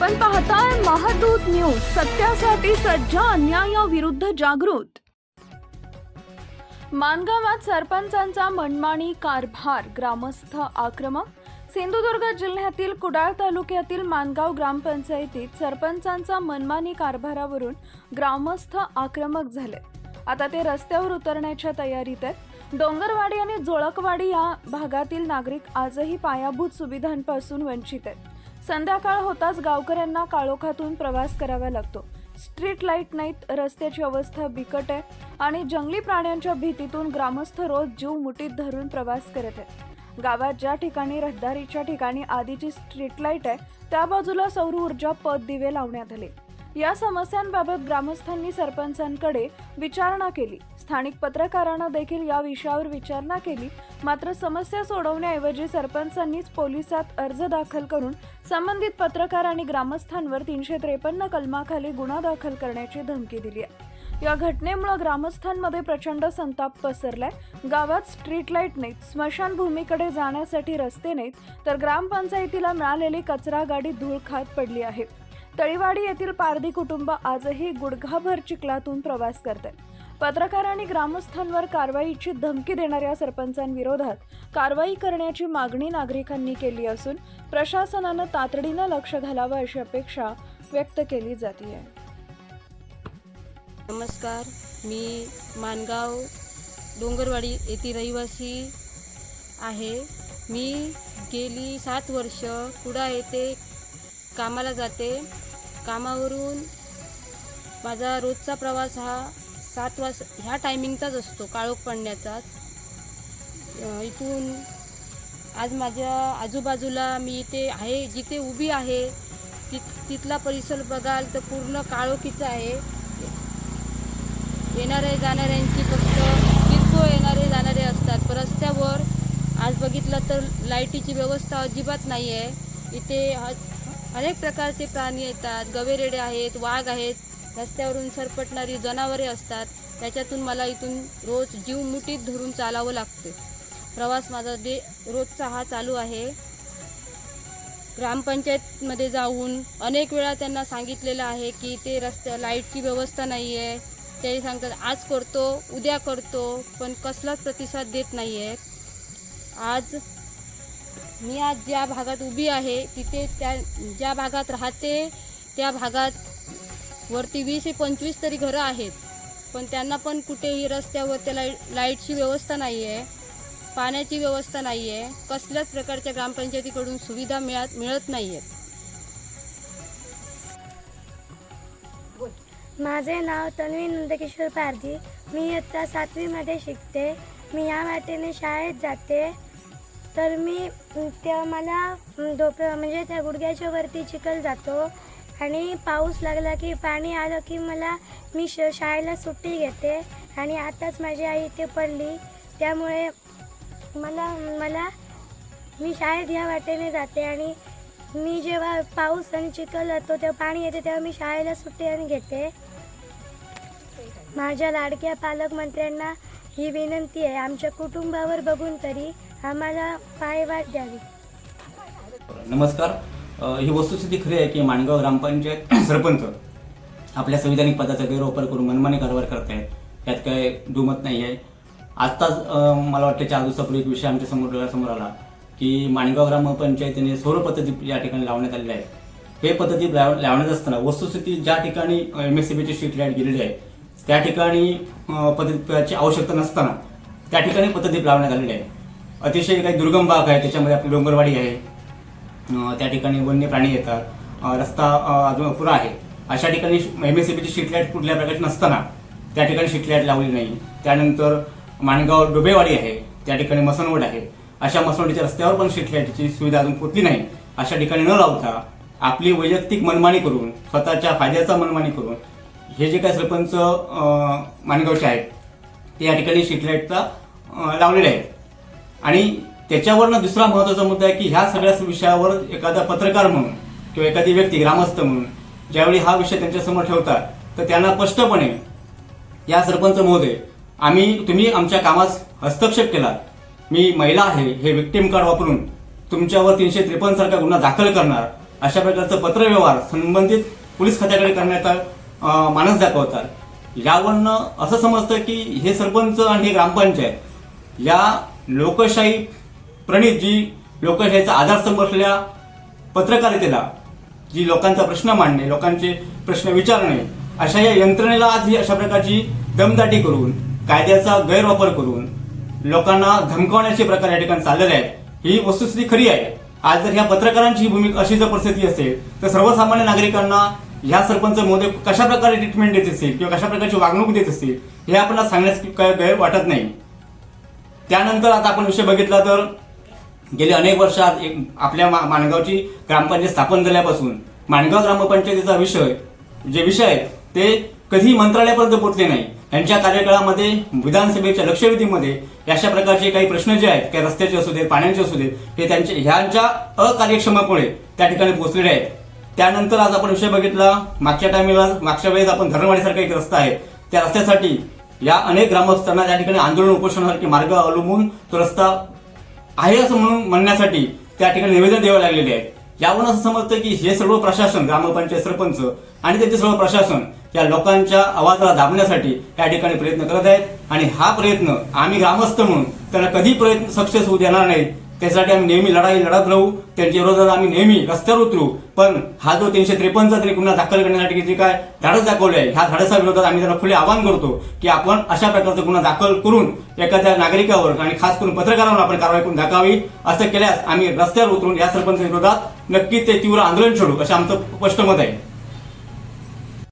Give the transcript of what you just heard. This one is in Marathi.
आपण पाहताय महादूत न्यूज सत्यासाठी सज्ज अन्यायाविरुद्ध जागृत. मानगावात सरपंचांचा मनमानी कारभार ग्रामस्थ आक्रमक. सिंधुदुर्ग जिल्ह्यातील कुडाळ तालुक्यातील मानगाव ग्रामपंचायतीत सरपंचांचा मनमानी कारभारावरून ग्रामस्थ आक्रमक झाले. आता ते रस्त्यावर उतरण्याच्या तयारीत आहेत. डोंगरवाडी आणि जोळकवाडी या भागातील नागरिक आजही पायाभूत सुविधांपासून वंचित आहेत. संध्याकाळ होताच गावकऱ्यांना काळोखातून प्रवास करावा लागतो. स्ट्रीट लाइट नाहीत रस्त्याची अवस्था बिकट आहे आणि जंगली प्राण्यांच्या भीतीतून ग्रामस्थ रोज जीव मुठीत धरून प्रवास करत आहेत. गावात ज्या ठिकाणी रहदारीच्या ठिकाणी आधीची स्ट्रीट लाइट आहे त्या बाजूला सौर ऊर्जा पद दिवे लावण्यात आले. या समस्यांबाबत ग्रामस्थांनी सरपंचांकडे विचारणा केली. स्थानिक पत्रकारांना देखील या विषयावर विचारणा केली. मात्र समस्या सोडवण्याऐवजी सरपंचांनीच पोलिसात अर्ज दाखल करून संबंधित पत्रकार आणि ग्रामस्थांवर तीनशे त्रेपन्न कलमाखाली गुन्हा दाखल करण्याची धमकी दिली आहे. या घटनेमुळे ग्रामस्थांमध्ये प्रचंड संताप पसरलाय. गावात स्ट्रीट लाइट नाहीत. स्मशानभूमीकडे जाण्यासाठी रस्ते नाहीत. तर ग्रामपंचायतीला मिळालेली कचरा गाडी धूळ खात पडली आहे. तळीवाडी येथील पारधी कुटुंब आजही गुडघाभर चिखलातून प्रवास करत. पत्रकार आणि ग्रामस्थांवर कारवाईची धमकी देणाऱ्या सरपंचांविरोधात कारवाई करण्याची मागणी नागरिकांनी केली असून प्रशासनानं तातडीनं लक्ष घालावं अशी अपेक्षा व्यक्त केली जाते नमस्कार मी मानगाव डोंगरवाडी येथील रहिवासी आहे. मी गेली सात वर्ष कुडा येथे कामाला जाते. कामावरून माझा रोजचा प्रवास हा सात वाज ह्या टायमिंगचाच असतो काळोख पडण्याचाच इथून आज माझ्या आजूबाजूला मी इथे आहे जिथे उभी आहे तिथ तिथला परिसर बघाल तर पूर्ण काळोखीचा आहे. येणारे जाणाऱ्यांची फक्त किरकोळ येणारे जाणारे असतात. पण रस्त्यावर आज बघितलं तर लाईटीची व्यवस्था अजिबात नाही आहे इथे अनेक प्रकारचे प्राणी येतात गवेरेडे आहेत वाघ आहेत. रस्त्यावरून सरपटणारी जनावरे असतात. त्याच्यातून मला इथून रोज जीव मुठीत धरून चालावं लागते. प्रवास माझा दे रोजचा हा चालू आहे. ग्रामपंचायतमध्ये जाऊन अनेक वेळा त्यांना सांगितलेलं आहे की ते रस्त्या लाईटची व्यवस्था नाही आहे ते सांगतात आज करतो उद्या करतो पण कसलाच प्रतिसाद देत नाही आहे आज मी आज ज्या भागात उभी आहे तिथे त्या ज्या भागात राहते त्या भागात वरती वीस ते पंचवीस तरी घरं आहेत. पण त्यांना पण कुठेही रस्त्यावर त्या लाइट लाईटची व्यवस्था नाही आहे पाण्याची व्यवस्था नाही आहे कसल्याच प्रकारच्या ग्रामपंचायतीकडून सुविधा मिळत मिळत नाही आहेत माझे नाव तन्वी नंदकिशोर पारधी. मी इयत्ता सातवीमध्ये शिकते. मी या वाटेने शाळेत जाते. तर मी त्या मला अं, म्हणजे त्या गुडघ्याच्या वरती चिखल जातो. आणि पाऊस लागला की पाणी आलं की मला मी श शाळेला सुट्टी घेते. आणि आताच माझी आई इथे पडली. त्यामुळे मला मला मी शाळेत ह्या वाटेने जाते. आणि मी जेव्हा पाऊस आणि चिखल जातो तेव्हा पाणी येते तेव्हा मी शाळेला सुट्टी आणि घेते. माझ्या लाडक्या पालकमंत्र्यांना ही विनंती आहे. आमच्या कुटुंबावर बघून तरी आम्हाला पायवाट द्यावी. नमस्कार. ही वस्तुस्थिती खरी आहे की माणगाव ग्रामपंचायत सरपंच आपल्या संविधानिक पदाचा गैरवापर करून मनमानी कारभार करत आहेत त्यात काय दुमत नाही आहे आत्ताच मला वाटतं चार दिवसापूर्वी एक विषय आमच्यासमोर समोर आला की माणगाव ग्रामपंचायतीने सौर पद्धती या ठिकाणी लावण्यात आलेली आहे. हे पद्धती लावण्यात असताना वस्तुस्थिती ज्या ठिकाणी एम एस सी बीची स्ट्रीट लाइट गेलेली आहे त्या ठिकाणी पद्धतीची आवश्यकता नसताना त्या ठिकाणी पद्धती लावण्यात आलेली आहे. अतिशय काही दुर्गम भाग आहे त्याच्यामध्ये आपली डोंगरवाडी आहे. त्या ठिकाणी वन्य प्राणी येतात. रस्ता अजून पुरा आहे. अशा ठिकाणी एम एस सी बीची कुठल्या प्रकारची नसताना त्या ठिकाणी शीटलाईट लावली नाही. त्यानंतर माणगाव डोबेवाडी आहे त्या ठिकाणी मसनवड आहे. अशा मसनवडीच्या रस्त्यावर पण स्ट्रीट सुविधा अजून पोचली नाही. अशा ठिकाणी न लावता आपली वैयक्तिक मनमानी करून स्वतःच्या फायद्याचा मनमानी करून हे जे काही सरपंच माणगावचे आहेत ते या ठिकाणी स्ट्रीट लावलेले आहेत. आणि त्याच्यावरनं दुसरा महत्त्वाचा मुद्दा आहे की ह्या सगळ्या विषयावर एखादा पत्रकार म्हणून किंवा एखादी व्यक्ती ग्रामस्थ म्हणून ज्यावेळी हा विषय त्यांच्यासमोर ठेवतात तर त्यांना स्पष्टपणे या सरपंच महोदय आम्ही तुम्ही आमच्या कामास हस्तक्षेप केला मी महिला आहे हे विक्टीम कार्ड वापरून तुमच्यावर तीनशे त्रेपन्न सारखा गुन्हा दाखल करणार. अशा प्रकारचं पत्रव्यवहार संबंधित पोलीस खात्याकडे करण्याचा मानस दाखवतात. यावरनं असं समजतं की हे सरपंच आणि हे ग्रामपंचायत या लोकशाही प्रणित जी लोकशाहीचा आधारस्तंभ असलेल्या पत्रकारितेला जी लोकांचा प्रश्न मांडणे लोकांचे प्रश्न विचारणे अशा या यंत्रणेला आज ही अशा प्रकारची दमदाटी करून कायद्याचा गैरवापर करून लोकांना धमकावण्याचे प्रकार या ठिकाणी चाललेले आहेत. ही वस्तुस्थिती खरी आहे. आज जर ह्या पत्रकारांची भूमिका अशी जर परिस्थिती असेल तर सर्वसामान्य नागरिकांना ह्या सरपंच महोदय कशा प्रकारे ट्रीटमेंट देत असतील किंवा कशा प्रकारची वागणूक देत असतील हे आपल्याला सांगण्यास काय गैर वाटत नाही. त्यानंतर आता आपण विषय बघितला तर गेले अनेक वर्षात एक आपल्या मा- माणगावची ग्रामपंचायत स्थापन झाल्यापासून माणगाव ग्रामपंचायतीचा विषय जे विषय आहेत ते कधी मंत्रालयापर्यंत पोहोचले नाही. यांच्या कार्यकाळामध्ये विधानसभेच्या लक्षवेधीमध्ये अशा प्रकारचे काही प्रश्न जे आहेत काही रस्त्याचे असू देत पाण्याचे असू देत हे त्यांचे ह्यांच्या अकार्यक्षमामुळे त्या ठिकाणी पोहोचलेले आहेत. त्यानंतर आज आपण विषय बघितला मागच्या टायमिंगला मागच्या वेळेस आपण धरणवाडीसारखा एक रस्ता आहे त्या रस्त्यासाठी या अनेक ग्रामस्थांना त्या ठिकाणी आंदोलन उपोषणासारखे मार्ग अवलंबून तो रस्ता आहे असं म्हणून म्हणण्यासाठी त्या ठिकाणी निवेदन द्यावे लागलेले आहे. यावरून असं समजतं की हे सर्व प्रशासन ग्रामपंचायत सरपंच आणि त्यांचे सर्व प्रशासन या लोकांच्या आवाजाला दाबण्यासाठी या ठिकाणी प्रयत्न करत आहेत. आणि हा प्रयत्न आम्ही ग्रामस्थ म्हणून त्यांना कधी प्रयत्न सक्सेस होऊ देणार नाही त्यासाठी आम्ही नेहमी लढाई लढत राहू त्यांच्या विरोधात आम्ही नेहमी रस्त्यावर उतरू. पण हा जो तीनशे त्रेपन्नचा तरी गुन्हा दाखल करण्यासाठी जे काय धाडस दाखवले आहे ह्या धाडसा विरोधात आम्ही त्याला खुले आवाहन करतो की आपण अशा प्रकारचा गुन्हा दाखल करून एखाद्या नागरिकावर आणि खास करून पत्रकारांवर आपण कारवाई करून दाखवावी असं केल्यास आम्ही रस्त्यावर उतरून या सरपंच विरोधात नक्कीच ते तीव्र आंदोलन छेडू असं आमचं स्पष्ट मत आहे.